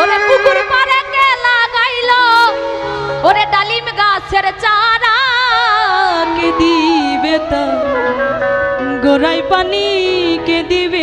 ওরে পুকুর পারে কে লাগাইল ওরে ডালিম গাছের চারা কে দিবে তা? গোড়ায় পানি কে দিবে